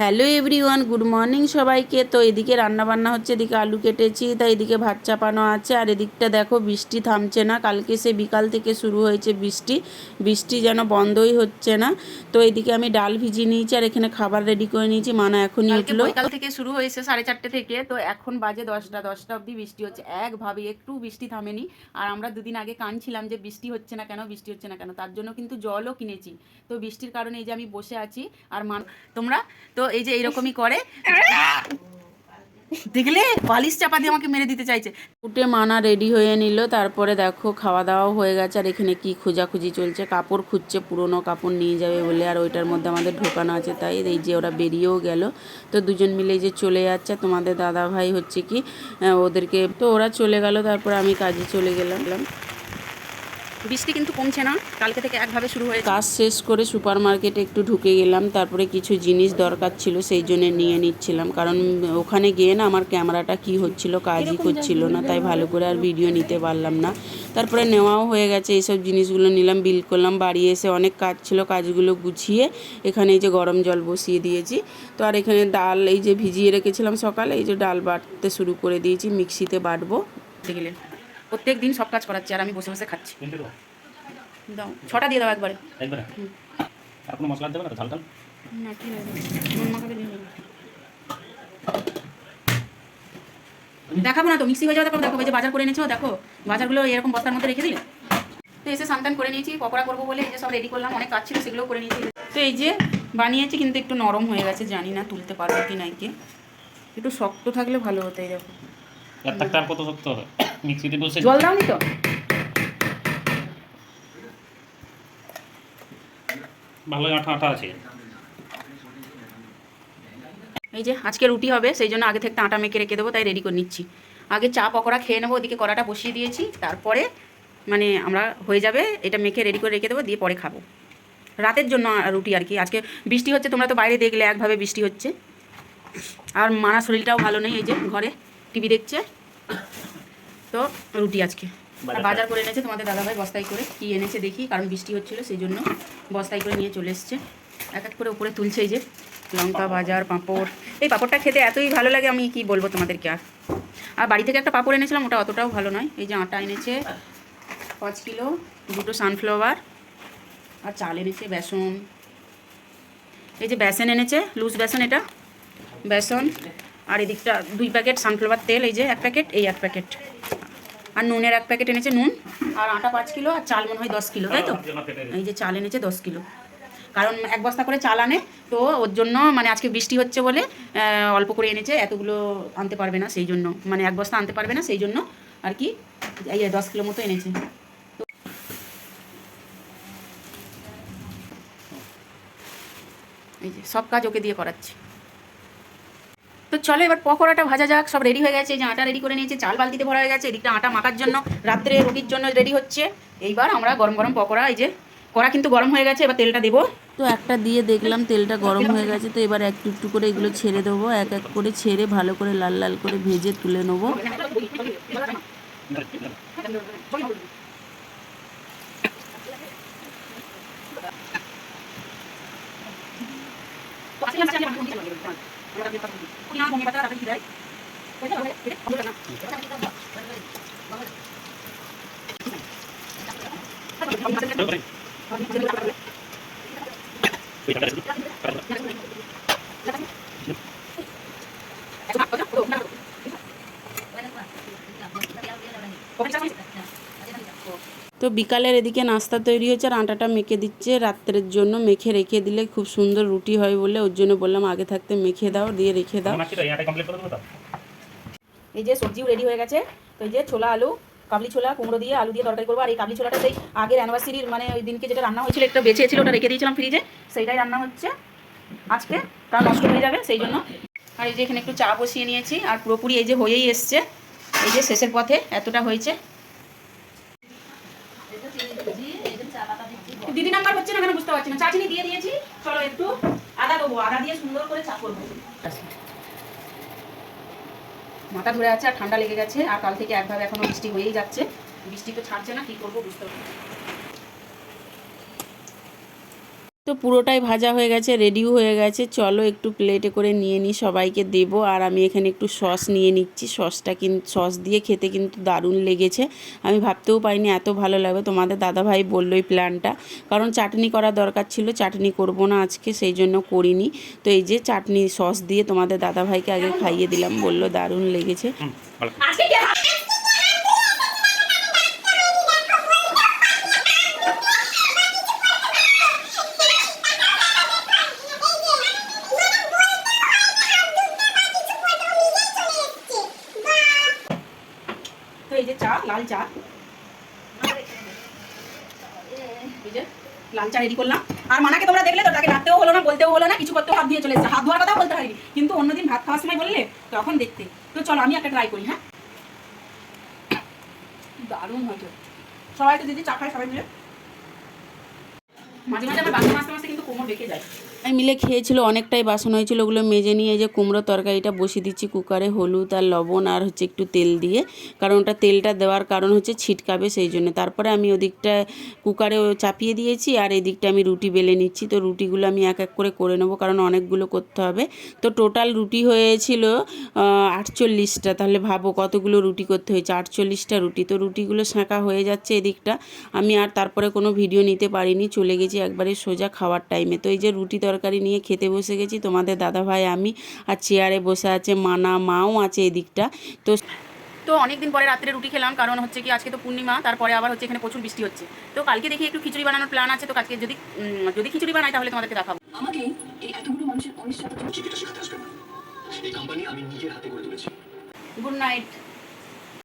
Hello everyone good morning সবাইকে। তো এদিকে রান্না বান্না হচ্ছে এদিকে আলু কেটেছি তাই এদিকে ভাত চাপানো আছে। আর এদিকটা দেখো বৃষ্টি থামছে না। কালকে সে বিকাল থেকে শুরু হয়েছে বৃষ্টি। বৃষ্টি যেন বন্ধই হচ্ছে না। তো এদিকে আমি ডাল ভিজিয়ে নিয়েছি আর এখানে খাবার রেডি করে নিয়েছি। মানা এখনই উঠল। বৈকাল থেকে শুরু হয়েছে সাড়ে চারটে থেকে। তো এখন বাজে দশটা দশটা অবধি বৃষ্টি হচ্ছে। একভাবে একটু বৃষ্টি থামেনি। আর আমরা দুদিন আগে কানছিলাম যে বৃষ্টি হচ্ছে না কেন বৃষ্টি হচ্ছে না কেন। তার জন্য কিন্তু জলও কিনেছি। তো বৃষ্টির কারণে এই যে আমি বসে আছি। আর মান তোমরা? তো এই যে এইরকমই করে। দেখলে? বালিশ চাপা দিয়ে আমাকে মেরে দিতে চাইছে। উঠে মানা রেডি হয়ে নিল, তারপরে দেখো খাওয়া দাওয়া হয়ে গেছে, আর এখানে কি খোঁজাখুঁজি চলছে। কাপড় খুঁজছে, পুরনো কাপড় নিয়ে যাবে বলে, আর ওইটার মধ্যে আমাদের ঢোকানো আছে, তাই এই যে ওরা বেরিয়েও গেল। তো দুজন মিলে যে চলে যাচ্ছে, তোমাদের দাদা ভাই হচ্ছে কি ওদেরকে, তো ওরা চলে গেল, তারপর আমি কাজে চলে গেলাম। বৃষ্টি কিন্তু কমছে না কালকে থেকে একভাবে শুরু হয়ে কাজ শেষ করে সুপার মার্কেটে একটু ঢুকে গেলাম তারপরে কিছু জিনিস দরকার ছিল সেই জন্য নিয়ে নিচ্ছিলাম। কারণ ওখানে গিয়ে না আমার ক্যামেরাটা কি হচ্ছিল কাজই করছিল না তাই ভালো করে আর ভিডিও নিতে পারলাম না। তারপরে নেওয়াও হয়ে গেছে এইসব জিনিসগুলো নিলাম বিল করলাম বাড়ি এসে অনেক কাজ ছিল কাজগুলো গুছিয়ে এখানে এই যে গরম জল বসিয়ে দিয়েছি। তো আর এখানে ডাল এই যে ভিজিয়ে রেখেছিলাম সকালে এই যে ডাল বাটতে শুরু করে দিয়েছি মিক্সিতে বাটবো। দেখলে। প্রত্যেক দিন সব কাজ করাচ্ছি আর আমি বসে বসে খাচ্ছি। দাও ছটা দিয়ে দাও একবারে। একবারে? আর কোনো মশলা দেবে না ঝাল ঝাল? না কি। দেখাবো না তো মিক্সি হয়ে যাওয়া তারপর দেখো যে বাজার করে এনেছো দেখো বাজারগুলো এরকম বস্তার মধ্যে রেখে দিলে? তো এসে সান্তান করে নিয়েছি পকোড়া করব বলে এই যে সব রেডি করলাম অনেক কাজ ছিল সেগুলো করে নিয়েছি। তো এই যে বানিয়েছি কিন্তু একটু নরম হয়ে গেছে জানি না তুলতে পারব কি নাই কি। একটু শক্ত থাকলে ভালো হতো এই দেখো। আর থাকতে আর কত শক্ত হবে? মিক্সিতে বসে জল দাওনি তো? ভালোই আঠা আঠা আছে। এই যে আজকে রুটি হবে সেই জন্য আগে থেকে আটা মেখে রেখে দেবো তাই রেডি করে নিচ্ছি। আগে চা পকোড়া খেয়ে নেব ওদিকে কড়াটা বসিয়ে দিয়েছি তারপরে মানে আমরা হয়ে যাবে এটা মেখে রেডি করে রেখে দেবো দিয়ে পরে খাব। রাতের জন্য রুটি আর কি আজকে বৃষ্টি হচ্ছে তোমরা তো বাইরে দেখলে একভাবে বৃষ্টি হচ্ছে। আর মানা শরীরটাও ভালো নেই এই যে ঘরে। টিভি দেখছে। তো রুটি আজকে। বাজার করে এনেছে তোমাদের দাদাভাই বস্তায় করে। কি এনেছে দেখি কারণ বৃষ্টি হচ্ছিল সেই জন্য বস্তায় করে নিয়ে চলে এসছে। এক এক করে উপরে তুলছে এই যে লঙ্কা বাজার পাঁপড়। এই পাঁপড়টা খেতে এতই ভালো লাগে আমি কি বলব তোমাদেরকে আর? আর বাড়ি থেকে একটা পাঁপড় এনেছিলাম ওটা অতটাও ভালো নয়। এই যে আটা এনেছে পাঁচ কিলো দুটো সানফ্লাওয়ার আর চাল এনেছে বেসন। এই যে বেসন এনেছে লুজ বেসন এটা। বেসন আর এদিকটা দুই প্যাকেট সানফ্লাওয়ার তেল এই যে এক প্যাকেট এই এক প্যাকেট। আর নুনের এক প্যাকেট এনেছে নুন আর আটা পাঁচ কিলো আর চাল মনে হয় দশ কিলো তাই তো? এই যে চাল এনেছে দশ কিলো। কারণ এক বস্তা করে চাল আনে তো ওর জন্য মানে আজকে বৃষ্টি হচ্ছে বলে অল্প করে এনেছে এতগুলো আনতে পারবে না সেই জন্য। মানে এক বস্তা আনতে পারবে না সেই জন্য আর কি এই দশ কিলো মতো এনেছে। এই যে সব কাজ ওকে দিয়ে করাচ্ছে। তো চলো এবার পকোড়াটা ভাজা যাক সব রেডি হয়ে গেছে। যে আটা রেডি করে নিয়েছে চাল বালতিতে ভরা হয়ে গেছে। এদিকটা আটা মাখার জন্য রাত্রে রুটির জন্য রেডি হচ্ছে। এইবার আমরা গরম গরম পকোড়া এই যে কড়া কিন্তু গরম হয়ে গেছে এবার তেলটা দেবো। তো একটা দিয়ে দেখলাম তেলটা গরম হয়ে গেছে তো এবার একটু একটু করে এগুলো ছেড়ে দেবো। এক এক করে ছেড়ে ভালো করে লাল লাল করে ভেজে তুলে নেব। Oke, তো বিকালের এদিকে নাস্তা তৈরি হচ্ছে আর আটাটা মেখে দিচ্ছে। রাত্রের জন্য মেখে রেখে দিলে খুব সুন্দর রুটি হয় বলে ওর জন্য বললাম আগে থাকতে মেখে দাও দিয়ে রেখে দাও। এই আটা কমপ্লিট করে দেবো তো? এই যে সবজিও রেডি হয়ে গেছে। তো এই যে ছোলা আলু কাবলি ছোলা কুমড়ো দিয়ে আলু দিয়ে তরকারি করব। আর এই কাবলি ছোলাটা সেই আগের অ্যানিভার্সারির মানে ওই দিনকে যেটা রান্না হয়েছিল একটা বেঁচে ছিল ওটা রেখে দিয়েছিলাম ফ্রিজে সেইটাই রান্না হচ্ছে। আজকে তা নষ্ট হয়ে যাবে সেই জন্য। আর এই যে এখানে একটু চা বসিয়ে নিয়েছি আর পুরোপুরি এই যে হয়েই এসছে। এই যে শেষের পথে এতটা হয়েছে দিদি নাম্বার হচ্ছে না কেন বুঝতে পারছি না। চাটনি দিয়ে দিয়েছি। চলো একটু আদা দেবো। আদা দিয়ে সুন্দর করে চা করব। মাথা ধরে আছে আর ঠান্ডা লেগে গেছে। আর কাল থেকে একভাবে এখনও বৃষ্টি হয়েই যাচ্ছে। বৃষ্টি তো ছাড়ছে না, কি করব বুঝতে পারছি। তো পুরোটাই ভাজা হয়ে গেছে রেডিও হয়ে গেছে। চলো একটু প্লেটে করে নিয়ে নিই সবাইকে দেব। আর আমি এখানে একটু সস নিয়ে নিচ্ছি। সসটা কিন্তু সস দিয়ে খেতে কিন্তু দারুণ লেগেছে। আমি ভাবতেও পারিনি এত ভালো লাগবে। তোমাদের দাদাভাই বলল এই প্ল্যানটা কারণ চাটনি করা দরকার ছিল চাটনি করব না আজকে সেই জন্য করিনি। তো এই যে চাটনি সস দিয়ে তোমাদের দাদাভাইকে আগে খাইয়ে দিলাম বলল দারুণ লেগেছে হুম ভালো আজকে কে তো এই যে চা, লাল চা। লাল চা রেডি করলাম। আর মানাকে তোমরা দেখলে তো, তাকে ডাকতেও হলো না, বলতেও হলো না, কিছু করতেও হাত দিয়ে চলে এসেছে। হাত ধোয়ার কথা বলতে পারিনি কিন্তু অন্যদিন ভাত খাওয়ার সময় বললে, তখন দেখতে। তো চলো, আমি একটা ট্রাই করি হ্যাঁ? দারুণ হয়েছে। সবাই তো দিদি চা খায়, সবাই মিলে। মাঝে মাঝে আমার বাসন মাঝতে মাঝতে কিন্তু কোমর বেঁকে যায়। সবাই মিলে খেয়েছিল, অনেকটাই বাসন হয়েছিল, ওগুলো মেজে নিয়ে যে কুমড়ো তরকারিটা বসিয়ে দিচ্ছি কুকারে, হলুদ আর লবণ আর হচ্ছে একটু তেল দিয়ে। কারণ ওটা তেলটা দেওয়ার কারণ হচ্ছে ছিটকাবে সেই জন্য। তারপরে আমি ওদিকটা কুকারে চাপিয়ে দিয়েছি আর এদিকটা আমি রুটি বেলে নিচ্ছি। তো রুটিগুলো আমি এক এক করে করে নেব, কারণ অনেকগুলো করতে হবে। তো টোটাল রুটি হয়েছিল আটচল্লিশটা। তাহলে ভাবো কতগুলো রুটি করতে হয়েছে? আটচল্লিশটা রুটি। তো রুটিগুলো শাঁকা হয়ে যাচ্ছে এদিকটা। আমি আর তারপরে কোনো ভিডিও নিতে পারিনি, চলে গেছি একবারে সোজা খাওয়ার টাইমে তো এই যে রুটি তরকারি নিয়ে খেতে বসে গেছি। তোমাদের দাদাভাই আমি আর চেয়ারে বসে আছে মানা মাও আছে এদিকটা। তো তো অনেকদিন পরে রাত্রে রুটি খেলাম কারণ হচ্ছে কি আজকে তো পূর্ণিমা তারপরে আবার হচ্ছে এখানে প্রচুর বৃষ্টি হচ্ছে। তো কালকে দেখি একটু খিচুড়ি বানানোর প্ল্যান আছে তো কালকে যদি যদি খিচুড়ি বানাই তাহলে তোমাদেরকে দেখাবো। আমাকে এই এতগুলো মানুষের অনিশ্চয়তা চিঠিটা শেখাতে আসবে না? এই কোম্পানি আমি নিজের হাতে করে তুলেছি। Good night